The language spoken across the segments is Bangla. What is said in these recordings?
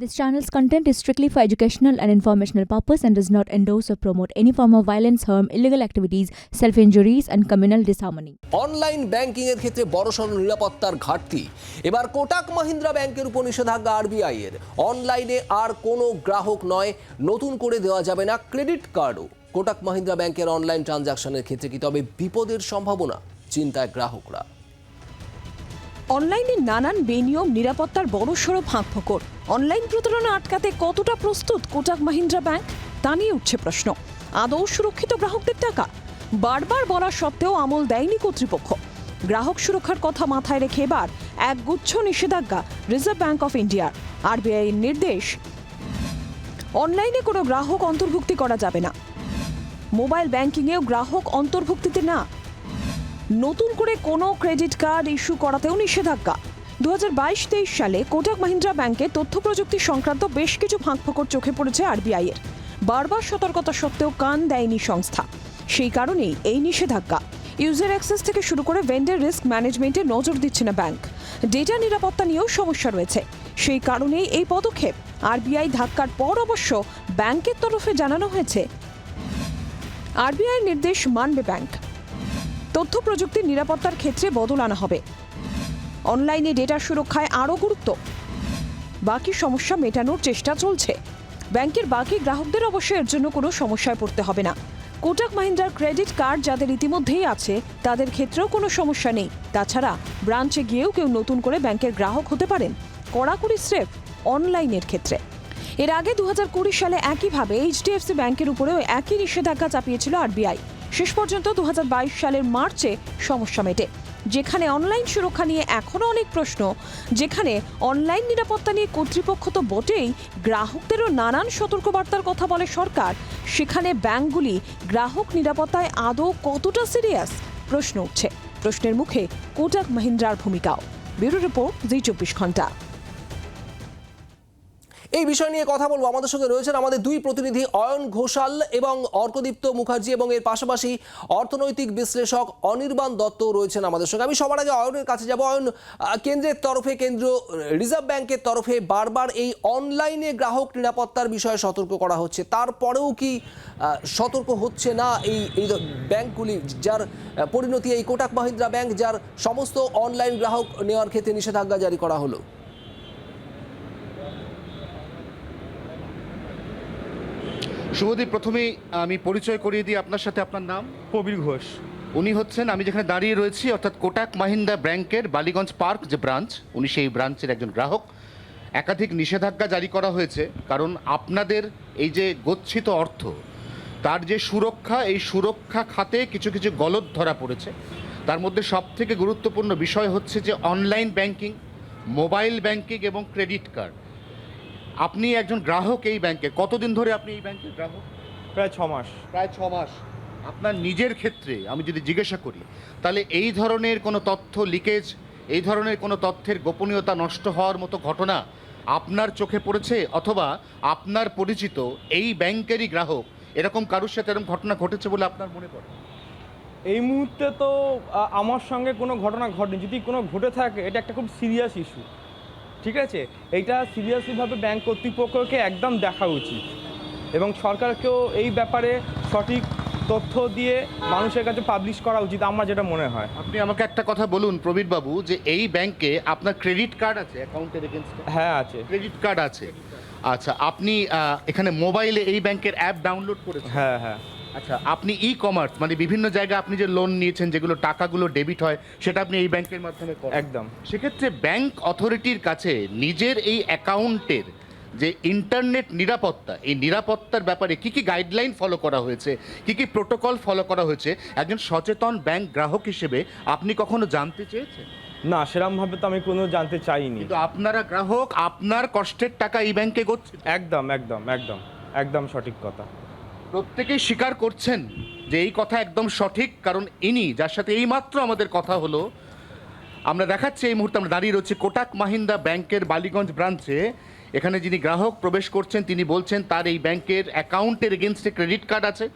This channel's content is strictly for educational and informational purpose and does not endorse or promote any form of violence, harm, illegal activities, self-injuries and communal disharmony. Online banking এর ক্ষেত্রে বড়সড় নিরাপত্তার ঘাটতি এবার কোটাক মাহিন্দ্রা ব্যাংকের উপর নিষেধাজ্ঞা আরবিআই এর অনলাইনে আর কোনো গ্রাহক নয় নতুন করে দেওয়া যাবে না ক্রেডিট কার্ডও কোটাক মাহিন্দ্রা ব্যাংকের অনলাইন ট্রানজাকশনের ক্ষেত্রে কি তবে বিপদের সম্ভাবনা চিন্তায় গ্রাহকরা অনলাইনে নানান বেনিয়ম, নিরাপত্তার বড়সড় ফাঁক ফোকর অনলাইন প্রতারণা আটকাতে কতটা প্রস্তুত কোটাক মাহিন্দ্রা ব্যাংক? তা নিয়ে উঠছে প্রশ্ন। আদৌ সুরক্ষিত গ্রাহকদের টাকা? বারবার বলা সত্ত্বেও আমল দেয়নি কর্তৃপক্ষ। গ্রাহক সুরক্ষার কথা মাথায় রেখে এবার এক গুচ্ছ নিষেধাজ্ঞা রিজার্ভ ব্যাংক অফ ইন্ডিয়ার। আরবিআই এর নির্দেশ? অনলাইনে কোনো গ্রাহক অন্তর্ভুক্তি করা যাবে না। মোবাইল ব্যাংকিংয়েও গ্রাহক অন্তর্ভুক্তিতে না। নতুন করে কোনো ক্রেডিট কার্ড ইস্যু করাতেও নিষেধাজ্ঞা। দু হাজার বাইশ তেইশ সালে কোটাক মাহিন্দ্রা ব্যাংকে তথ্য প্রযুক্তি সংক্রান্ত বেশ কিছু ফাঁকফোকর চোখে পড়েছে আরবিআই এর। বারবার সতর্কতা সত্ত্বেও কান দেয়নি সংস্থা। সেই কারণেই এই নিষেধাজ্ঞা। ইউজার অ্যাক্সেস থেকে শুরু করে ভেন্ডার রিস্ক ম্যানেজমেন্টে নজর দিচ্ছে না ব্যাংক। ডেটা নিরাপত্তা নিয়েও সমস্যা রয়েছে। সেই কারণেই এই পদক্ষেপ আরবিআই ধাক্কার পর অবশ্য ব্যাংকের তরফে জানানো হয়েছে। আরবিআই নির্দেশ মানবে ব্যাংক। তথ্য প্রযুক্তির নিরাপত্তার ক্ষেত্রে বদল আনা হবে। অনলাইনে ডেটা সুরক্ষায় আরও গুরুত্ব। বাকি সমস্যা মেটানোর চেষ্টা চলছে। ব্যাংকের বাকি গ্রাহকদের অবশ্য এর জন্য কোনো সমস্যায় পড়তে হবে না। কোটাক মাহিন্দ্রার ক্রেডিট কার্ড যাদের ইতিমধ্যেই আছে, তাদের ক্ষেত্রেও কোনো সমস্যা নেই। তাছাড়া ব্রাঞ্চে গিয়েও কেউ নতুন করে ব্যাংকের গ্রাহক হতে পারেন। কড়াকড়ি স্রেফ অনলাইনের ক্ষেত্রে। এর আগে দু হাজার কুড়ি সালে একইভাবে এইচডিএফসি ব্যাংকের উপরেও একই নিষেধাজ্ঞা চাপিয়েছিল আরবিআই। শেষ পর্যন্ত দু হাজার বাইশ সালের মার্চে সমস্যা মেটে। যেখানে অনলাইন সুরক্ষা নিয়ে এখনও অনেক প্রশ্ন, যেখানে অনলাইন নিরাপত্তা নিয়ে কর্তৃপক্ষ তো বটেই, গ্রাহকদেরও নানান সতর্কবার্তার কথা বলে সরকার। সেখানে ব্যাংকগুলি গ্রাহক নিরাপত্তায় আদৌ কতটা সিরিয়াস? প্রশ্ন উঠছে। প্রশ্নের মুখে কোটাক মাহিন্দ্রার ভূমিকাও। ব্যুরো রিপোর্ট জি চব্বিশ ঘণ্টা। এই বিষয় নিয়ে কথা বলব আমাদের সঙ্গে রয়েছেন আমাদের দুই প্রতিনিধি, অয়ন ঘোষাল এবং অর্কদীপ্ত মুখার্জি এবং এর পাশাপাশি অর্থনৈতিক বিশ্লেষক অনির্বাণ দত্ত রয়েছেন আমাদের সঙ্গে। আমি সবার আগে অয়নের কাছে যাব। অয়ন কেন্দ্রের তরফে, কেন্দ্র, রিজার্ভ ব্যাংকের তরফে বারবার এই অনলাইনে গ্রাহক নিরাপত্তার বিষয়ে সতর্ক করা হচ্ছে। তারপরেও কি সতর্ক হচ্ছে না এই এই ব্যাংকগুলি, যার পরিণতি এই কোটাক মাহিন্দ্রা ব্যাংক, যার সমস্ত অনলাইন গ্রাহক নেওয়ার ক্ষেত্রে নিষেধাজ্ঞা জারি করা হলো? শুভদীপ প্রথমেই আমি পরিচয় করিয়ে দিই আপনার সাথে আপনার নাম? প্রবীর ঘোষ। উনি হচ্ছেন আমি যেখানে দাঁড়িয়ে রয়েছি অর্থাৎ কোটাক মাহিন্দা ব্যাংকের বালিগঞ্জ পার্ক যে ব্রাঞ্চ উনি সেই ব্রাঞ্চের একজন গ্রাহক। একাধিক নিষেধাজ্ঞা জারি করা হয়েছে কারণ আপনাদের এই যে গচ্ছিত অর্থ তার যে সুরক্ষা এই সুরক্ষা খাতে কিছু কিছু গলদ ধরা পড়েছে। তার মধ্যে সবথেকে গুরুত্বপূর্ণ বিষয় হচ্ছে যে অনলাইন ব্যাংকিং মোবাইল ব্যাংকিং এবং ক্রেডিট কার্ড। আপনি একজন গ্রাহক এই ব্যাংকে। কতদিন ধরে আপনি এই ব্যাংকের গ্রাহক? প্রায় ছ মাস। প্রায় ছ মাস। আপনার নিজের ক্ষেত্রে আমি যদি জিজ্ঞাসা করি তাহলে এই ধরনের কোনো তথ্য লিকেজ এই ধরনের কোনো তথ্যের গোপনীয়তা নষ্ট হওয়ার মতো ঘটনা আপনার চোখে পড়েছে? অথবা আপনার পরিচিত এই ব্যাংকেরই গ্রাহক এরকম কারোর সাথে এরকম ঘটনা ঘটেছে বলে আপনার মনে পড়ে? এই মুহূর্তে তো আমার সঙ্গে কোনো ঘটনা ঘটেনি। যদি কোনো ঘটে থাকে এটা একটা খুব সিরিয়াস ইস্যু ঠিক আছে? এইটা সিরিয়াসলিভাবে ব্যাংক কর্তৃপক্ষকে একদম দেখা উচিত। এবং সরকারকেও এই ব্যাপারে সঠিক তথ্য দিয়ে মানুষের কাছে পাবলিশ করা উচিত আমার যেটা মনে হয়। আপনি আমাকে একটা কথা বলুন প্রবীর বাবু যে এই ব্যাংকে আপনার ক্রেডিট কার্ড আছে অ্যাকাউন্টের এগেনস্টে হ্যাঁ আছে। ক্রেডিট কার্ড আছে। আচ্ছা আপনি এখানে মোবাইলে এই ব্যাংকের অ্যাপ ডাউনলোড করেছেন? হ্যাঁ হ্যাঁ। আচ্ছা আপনি ই কমার্স মানে বিভিন্ন জায়গায় আপনি যে লোন নিয়েছেন যেগুলো টাকাগুলো ডেবিট হয় সেটা আপনি এই ব্যাংকের মাধ্যমে করেন। একদম। সেক্ষেত্রে ব্যাংক অথরিটির কাছে নিজের এই অ্যাকাউন্টের যে ইন্টারনেট নিরাপত্তা এই নিরাপত্তার ব্যাপারে কি কি গাইডলাইন ফলো করা হয়েছে কি কি প্রোটোকল ফলো করা হয়েছে একজন সচেতন ব্যাংক গ্রাহক হিসেবে আপনি কখনো জানতে চেয়েছেন? না সেরমভাবে তো আমি কোনো জানতে চাইনি। কিন্তু আপনারা গ্রাহক আপনার কষ্টের টাকা এই ব্যাংকে করছেন একদম একদম একদম একদম সঠিক কথা। প্রত্যেকেই স্বীকার করছেন যে এই কথা একদম সঠিক কারণ ইনি যার সাথে এইমাত্র আমাদের কথা হলো আমরা দেখাচ্ছি এই মুহূর্তে আমরা দাঁড়িয়ে রয়েছি কোটাক মাহিন্দা ব্যাংকের বালিগঞ্জ ব্রাঞ্চে। এখানে যিনি গ্রাহক প্রবেশ করছেন তিনি বলছেন তার এই ব্যাংকের অ্যাকাউন্টের এগেনস্টে ক্রেডিট কার্ড আছে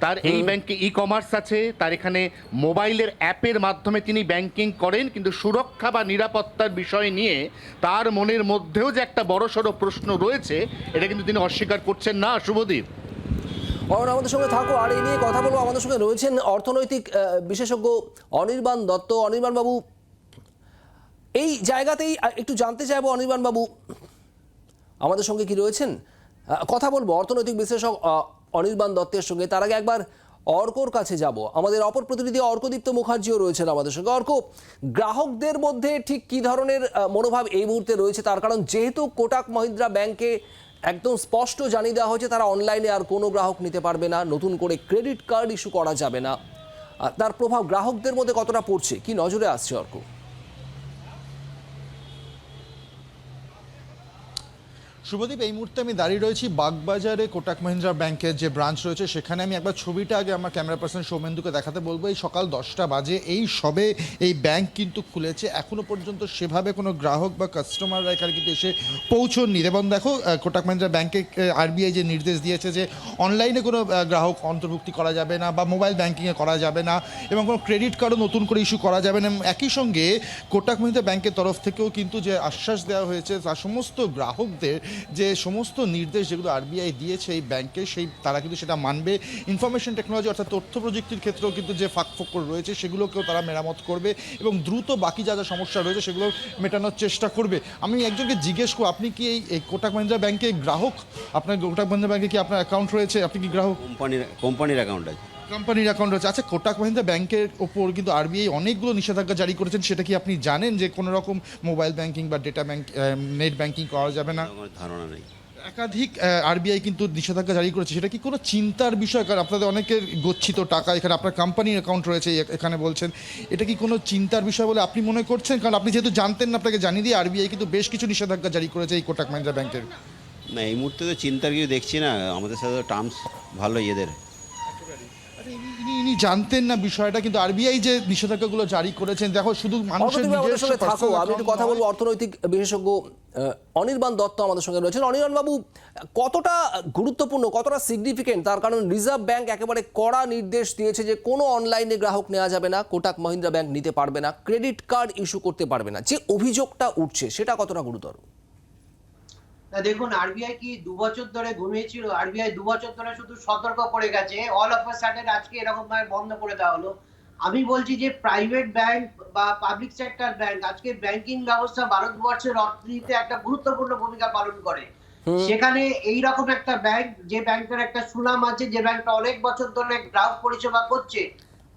তার এই ব্যাংকে ই কমার্স আছে তার এখানে মোবাইলের অ্যাপের মাধ্যমে তিনি ব্যাংকিং করেন কিন্তু সুরক্ষা বা নিরাপত্তার বিষয় নিয়ে তার মনের মধ্যেও যে একটা বড়সড় প্রশ্ন রয়েছে এটা কিন্তু তিনি অস্বীকার করছেন না শুভদীপ। অয়ন আমাদের সঙ্গে থাকো, আর এই নিয়ে কথা বলব। আমাদের সঙ্গে রয়েছেন অর্থনৈতিক বিশেষজ্ঞ অনির্বাণ দত্ত। অনির্বাণ বাবু, এই জায়গাতেই একটু জানতে চাইব, অনির্বাণ বাবু, আমাদের সঙ্গে কি রয়েছেন? কথা বলব, অর্থনৈতিক বিশ্লেষক অনির্বাণ দত্তের সঙ্গে। তার আগে একবার অর্কর কাছে যাব। আমাদের অপর প্রতিনিধি অর্কদীপ্ত মুখার্জিও রয়েছেন আমাদের সঙ্গে। অর্ক, গ্রাহকদের মধ্যে ঠিক কি ধরনের মনোভাব এই মুহূর্তে রয়েছে? তার কারণ, যেহেতু কোটাক মহিন্দ্রা ব্যাংকে একদম স্পষ্ট জানিয়ে দেওয়া হয়েছে তারা অনলাইনে আর কোনো গ্রাহক নিতে পারবে না, নতুন করে ক্রেডিট কার্ড ইস্যু করা যাবে না। তার প্রভাব গ্রাহকদের মধ্যে কতটা পড়ছে? কি নজরে আসছে অর্ক? শুভদীপ, এই মুহূর্তে আমি দাঁড়িয়ে রয়েছি বাগবাজারে কোটাক মহিন্দ্রা ব্যাংকের যে ব্রাঞ্চ রয়েছে, সেখানে আমি একবার ছবিটা আগে আমার ক্যামেরা পার্সন সৌমেন্দুকে দেখাতে বলব। এই সকাল দশটা বাজে, এই সবে এই ব্যাংক কিন্তু খুলেছে। এখনও পর্যন্ত সেভাবে কোনো গ্রাহক বা কাস্টমাররা এখানে কিন্তু এসে পৌঁছননি। এবং দেখো কোটাক মহিন্দ্রা ব্যাংকে আরবিআই যে নির্দেশ দিয়েছে যে অনলাইনে কোনো গ্রাহক অন্তর্ভুক্তি করা যাবে না বা মোবাইল ব্যাংকিংয়ে করা যাবে না এবং কোনো ক্রেডিট কার্ডও নতুন করে ইস্যু করা যাবে না। একই সঙ্গে কোটাক মহিন্দ্রা ব্যাংকের তরফ থেকেও কিন্তু যে আশ্বাস দেওয়া হয়েছে তার সমস্ত গ্রাহকদের যে সমস্ত নির্দেশ যেগুলো আরবিআই দিয়েছে এই ব্যাংকে, সেই তারা কিন্তু সেটা মানবে। ইনফরমেশন টেকনোলজি অর্থাৎ তথ্য প্রযুক্তির ক্ষেত্রেও কিন্তু যে ফাঁক ফোকর রয়েছে, সেগুলোকেও তারা মেরামত করবে এবং দ্রুত বাকি যা যা সমস্যা রয়েছে সেগুলো মেটানোর চেষ্টা করবে। আমি একজনকে জিজ্ঞেস করব, আপনি কি এই- কোটাক মহিন্দ্রা ব্যাংকে গ্রাহক? আপনার কোটাক মহিন্দ্রা ব্যাংকে কি আপনার অ্যাকাউন্ট রয়েছে? আপনি কি গ্রাহক? কোম্পানির কোম্পানির অ্যাকাউন্ট আছে। কোম্পানির অ্যাকাউন্ট রয়েছে। আচ্ছা কোটাক মহিন্দ্রা ব্যাংকের ওপর কিন্তু আরবিআই অনেকগুলো নিষেধাজ্ঞা জারি করেছেন সেটা কি আপনি জানেন যে কোনো রকম মোবাইল ব্যাংকিং বা ডেটা ব্যাংক নেট ব্যাংকিং করা যাবে না? আমার ধারণা নেই। একাধিক আরবিআই কিন্তু নিষেধাজ্ঞা জারি করেছে। সেটা কি কোনো চিন্তার বিষয়? কারণ আপনাদের অনেকের গচ্ছিত টাকা এখানে আপনার কোম্পানির অ্যাকাউন্ট রয়েছে এখানে বলছেন। এটা কি কোনো চিন্তার বিষয় বলে আপনি মনে করছেন? কারণ আপনি যেহেতু জানতেন না আপনাকে জানিয়ে দিয়ে আরবিআই কিন্তু বেশ কিছু নিষেধাজ্ঞা জারি করেছে এই কোটাক মহিন্দ্রা ব্যাংকের। না এই মুহূর্তে তো চিন্তার কিছু দেখছি না। আমাদের সাথে টার্মস ভালো এদের। ইনি জানতেন না বিষয়টা কিন্তু আরবিআই যে নিষেধাজ্ঞাগুলো জারি করেছেন দেখো শুধু মানুষের নিজস্ব সঙ্গে থাকো। আমি একটু কথা। বলব অর্থনৈতিক বিশেষজ্ঞ অনির্বাণ দত্ত আমাদের সঙ্গে রয়েছেন। অনির্বাণ বাবু কতটা গুরুত্বপূর্ণ কতটা সিগনিফিকেন্ট তার কারণ রিজার্ভ ব্যাংক একেবারে কড়া নির্দেশ দিয়েছে যে কোনো অনলাইনে গ্রাহক নেওয়া যাবে না কোটাক মহিন্দ্রা ব্যাংক নিতে পারবে না ক্রেডিট কার্ড ইস্যু করতে পারবে না। যে অভিযোগটা উঠছে সেটা কতটা গুরুতর? না দেখুন আরবিআই কি দু বছর ধরে ঘুমিয়েছিল? আরবিআই দু বছর ধরে শুধু সতর্ক করে গেছে। অল অফ আ সাডেন আজকে এরকম ভাবে বন্ধ করে দেওয়া হলো। আমি বলছি যে প্রাইভেট ব্যাংক বা পাবলিক সেক্টর ব্যাংক আজকে ব্যাংকিং ব্যবস্থা ভারতবর্ষের অর্থনীতিতে একটা গুরুত্বপূর্ণ ভূমিকা পালন করে। সেখানে এই রকম একটা ব্যাংক যে ব্যাংকের একটা সুনাম আছে যে ব্যাংকটা অনেক বছর ধরে গ্রাহক পরিষেবা করছে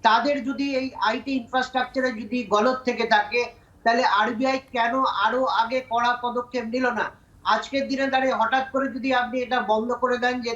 তাদের যদি এই আইটি ইনফ্রাস্ট্রাকচারে যদি গলত থেকে থাকে তাহলে আরবিআই কেন আরও আগে কড়া পদক্ষেপ নিল না? আজকের দিনে দাঁড়িয়ে হঠাৎ করে যদি আপনি এটা বন্ধ করে দেন যে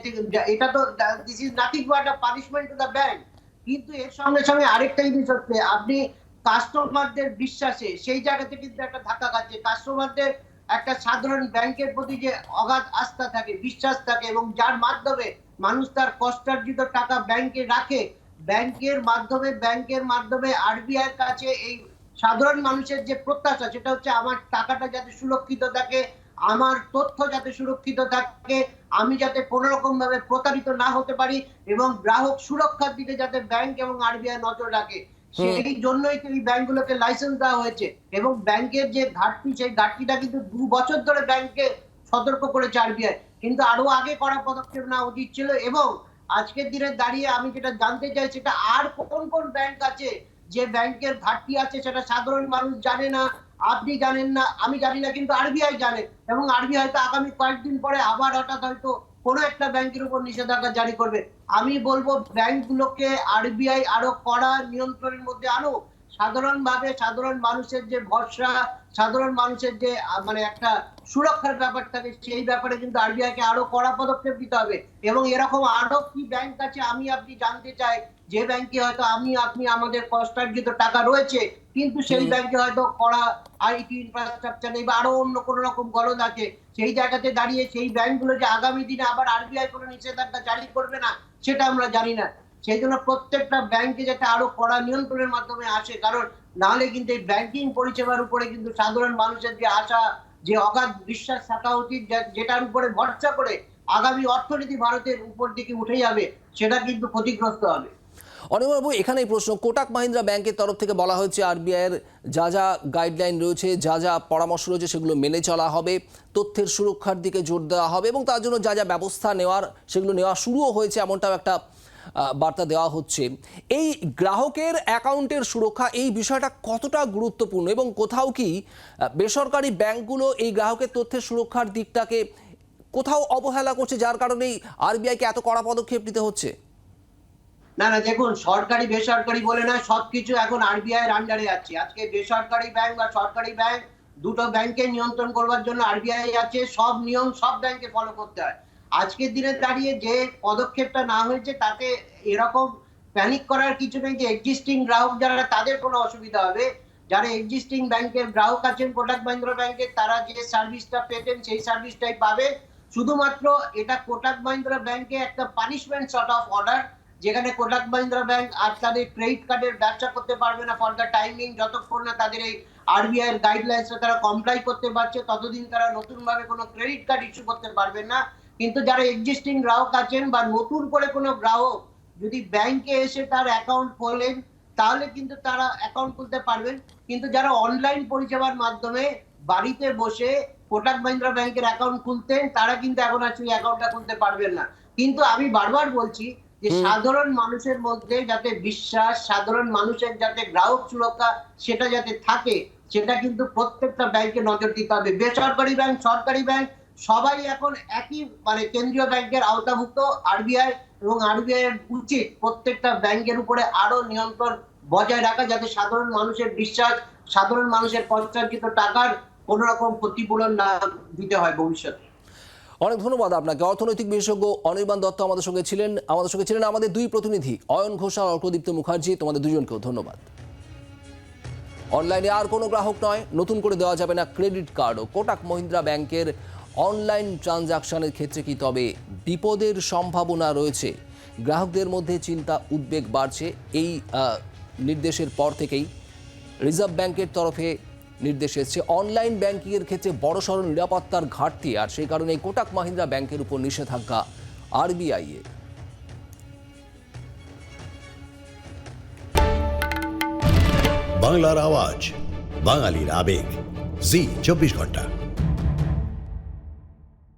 এটা তো this is nothing but a punishment to the bank কিন্তু এর সঙ্গে সঙ্গে আরেকটা জিনিস হচ্ছে, আপনি কাস্টমারদের বিশ্বাসে সেই জায়গাতে কিন্তু একটা ধাক্কা খাচ্ছে। কাস্টমারদের একটা সাধারণ ব্যাংকের প্রতি যে অগাধ আস্থা থাকে, বিশ্বাস থাকে এবং যার মাধ্যমে মানুষ তার কষ্টার্জিত টাকা ব্যাংকে রাখে, ব্যাংকের মাধ্যমে ব্যাংকের মাধ্যমে আরবিআই কাছে এই সাধারণ মানুষের যে প্রত্যাশা, সেটা হচ্ছে আমার টাকাটা যাতে সুরক্ষিত থাকে আমার তথ্য যাতে সুরক্ষিত থাকে আমি যাতে কোনো রকম ভাবে প্রতারিত না হতে পারি এবং গ্রাহক সুরক্ষার দিকে যাতে ব্যাংক এবং আরবিআই নজর রাখে সেই জন্যই তো এই ব্যাংকগুলোকে লাইসেন্স দেওয়া হয়েছে এবং ব্যাংকের যে ঘাটতি সেই ঘাটতিটা কিন্তু দু বছর ধরে ব্যাংকে সতর্ক করেছে আরবিআই। কিন্তু আরও আগে করা পদক্ষেপ নেওয়া উচিত ছিল এবং আজকের দিনে দাঁড়িয়ে আমি যেটা জানতে চাই সেটা আর কোন কোন ব্যাংক আছে যে ব্যাংকের ঘাটতি আছে সেটা সাধারণ মানুষ জানে না আপনি জানেন না, আমি জানি না, কিন্তু আরবিআই জানে। এবং আরবিআই হয়তো আগামী কয়েকদিন পরে আবার হঠাৎ হয়তো কোনো একটা ব্যাংকের উপর নিষেধাজ্ঞা জারি করবে। আমি বলব, ব্যাংকগুলোকে আরবিআই আরও কড়া নিয়ন্ত্রণের মধ্যে আনো সাধারণভাবে সাধারণ মানুষের যে ভরসা, সাধারণ মানুষের যে মানে একটা সুরক্ষার ব্যাপার থাকে, সেই ব্যাপারে কিন্তু আরবিআই কে আরও কড়া পদক্ষেপ দিতে হবে। এবং এরকম আরও কি ব্যাংক আছে, আমি আপনি জানতে চাই। যে ব্যাংকে হয়তো আমি আপনি আমাদের কষ্টার্জিত টাকা রয়েছে কিন্তু সেই ব্যাংকে হয়তো কড়া আইটি ইনফ্রাস্ট্রাকচার নেই বা আরও অন্য কোনো রকম গলদ আছে সেই জায়গাতে দাঁড়িয়ে সেই ব্যাংকগুলো যে আগামী দিনে আবার আরবিআই কোনো নিষেধাজ্ঞা জারি করবে না সেটা আমরা জানি না। সেই জন্য প্রত্যেকটা ব্যাংকে যাতে আরও কড়া নিয়ন্ত্রণের মাধ্যমে আসে কারণ নাহলে কিন্তু এই ব্যাংকিং পরিষেবার উপরে কিন্তু সাধারণ মানুষের যে আশা যে অগাধ বিশ্বাস থাকা উচিত যেটার উপরে ভরসা করে আগামী অর্থনীতি ভারতের উপর দিকে উঠে যাবে সেটা কিন্তু ক্ষতিগ্রস্ত হবে। অনির্বাণবাবু এখানেই প্রশ্ন, কোটাক মাহিন্দ্রা ব্যাংকের তরফ থেকে বলা হয়েছে আরবিআইয়ের যা যা গাইডলাইন রয়েছে, যা যা পরামর্শ রয়েছে, সেগুলো মেনে চলা হবে, তথ্যের সুরক্ষার দিকে জোর দেওয়া হবে এবং তার জন্য যা যা ব্যবস্থা নেওয়ার, সেগুলো নেওয়া শুরুও হয়েছে এমনটাও একটা বার্তা দেওয়া হচ্ছে। এই গ্রাহকের অ্যাকাউন্টের সুরক্ষা, এই বিষয়টা কতটা গুরুত্বপূর্ণ এবং কোথাও কি বেসরকারি ব্যাংকগুলো এই গ্রাহকের তথ্যের সুরক্ষার দিকটাকে কোথাও অবহেলা করছে, যার কারণেই আরবিআইকে এত কড়া পদক্ষেপ নিতে হচ্ছে? না না, দেখুন, সরকারি, বেসরকারি বলে না সবকিছু এখন আরবিআই এর আন্ডারে আছে। আজকে বেসরকারি ব্যাংক বা সরকারি ব্যাংক দুটো ব্যাংকে নিয়ন্ত্রণ করবার জন্য আরবিআই আছে, সব নিয়ম সব ব্যাংকে ফলো করতে হয়। আজকের দিনে দাঁড়িয়ে যে পদক্ষেপটা না হয়েছে, তাতে এরকম প্যানিক করার কিছু নেই যে এক্সিস্টিং গ্রাহক যারা, তাদের কোনো অসুবিধা হবে। যারা এক্সিস্টিং ব্যাংকের গ্রাহক আছেন কোটাক মাহিন্দ্রা ব্যাংকের তারা যে সার্ভিসটা পেতেন, সেই সার্ভিসটাই পাবে। শুধুমাত্র এটা কোটাক মাহিন্দ্রা ব্যাংকে একটা পানিশমেন্ট সর্ট অফ অর্ডার যেখানে কোটাক মাহিন্দ্রা ব্যাংক আর তাদের ক্রেডিট কার্ডের ব্যবসা করতে পারবে না ফর দ্য টাইমিং যতক্ষণ না তাদের এই আরবিআই এর গাইডলাইন্স তারা কমপ্লাই করতে পারছে, ততদিন তারা নতুন ভাবে কোনো ক্রেডিট কার্ড ইস্যু করতে পারবেন না। কিন্তু যারা এক্সিস্টিং গ্রাহক আছেন বা নতুন করে কোনো গ্রাহক যদি ব্যাংকে এসে তার অ্যাকাউন্ট খোলেন, তাহলে কিন্তু তারা অ্যাকাউন্ট খুলতে পারবেন। কিন্তু যারা অনলাইন পরিষেবার মাধ্যমে বাড়িতে বসে কোটাক মাহিন্দ্রা ব্যাংকের অ্যাকাউন্ট খুলতেন, তারা কিন্তু এখন আর সেই অ্যাকাউন্টটা খুলতে পারবেন না। কিন্তু আমি বারবার বলছি যে সাধারণ মানুষের মধ্যে যাতে বিশ্বাস সাধারণ মানুষের যাতে গ্রাহক সুরক্ষা সেটা যাতে থাকে সেটা কিন্তু প্রত্যেকটা ব্যাংকে নজর দিতে হবে। বেসরকারি ব্যাংক সরকারি ব্যাংক সবাই এখন একই মানে কেন্দ্রীয় ব্যাংকের আওতাভুক্ত আরবিআই এবং আরবিআই এর উচিত প্রত্যেকটা ব্যাংকের উপরে আরও নিয়ন্ত্রণ বজায় রাখা যাতে সাধারণ মানুষের বিশ্বাস সাধারণ মানুষের পশ্চাৎকৃত টাকার কোন রকম ক্ষতিপূরণ না দিতে হয় ভবিষ্যতে। অনেক ধন্যবাদ আপনাকে। অর্থনৈতিক বিশেষজ্ঞ অনির্বাণ দত্ত আমাদের সঙ্গে ছিলেন। আমাদের সঙ্গে ছিলেন আমাদের দুই প্রতিনিধি, অয়ন ঘোষ আর অর্কদীপ্ত মুখার্জি। তোমাদের দুজনকেও ধন্যবাদ। অনলাইনে আর কোনো গ্রাহক নয়, নতুন করে দেওয়া যাবে না ক্রেডিট কার্ডও। কোটাক মহিন্দ্রা ব্যাংকের অনলাইন ট্রানজাকশনের ক্ষেত্রে কি তবে বিপদের সম্ভাবনা রয়েছে? গ্রাহকদের মধ্যে চিন্তা, উদ্বেগ বাড়ছে। এই নির্দেশের পর থেকেই রিজার্ভ ব্যাংকের তরফে নির্দেশ এসেছে। অনলাইন ব্যাংকিংয়ের ক্ষেত্রে বড় বড়সড় নিরাপত্তার ঘাটতি, আর সেই কারণে কোটাক মাহিন্দ্রা ব্যাংকের উপর নিষেধাজ্ঞা আরবিআই এর। বাংলার আওয়াজ, বাঙালির আবেগ। জি, চব্বিশ ঘণ্টা।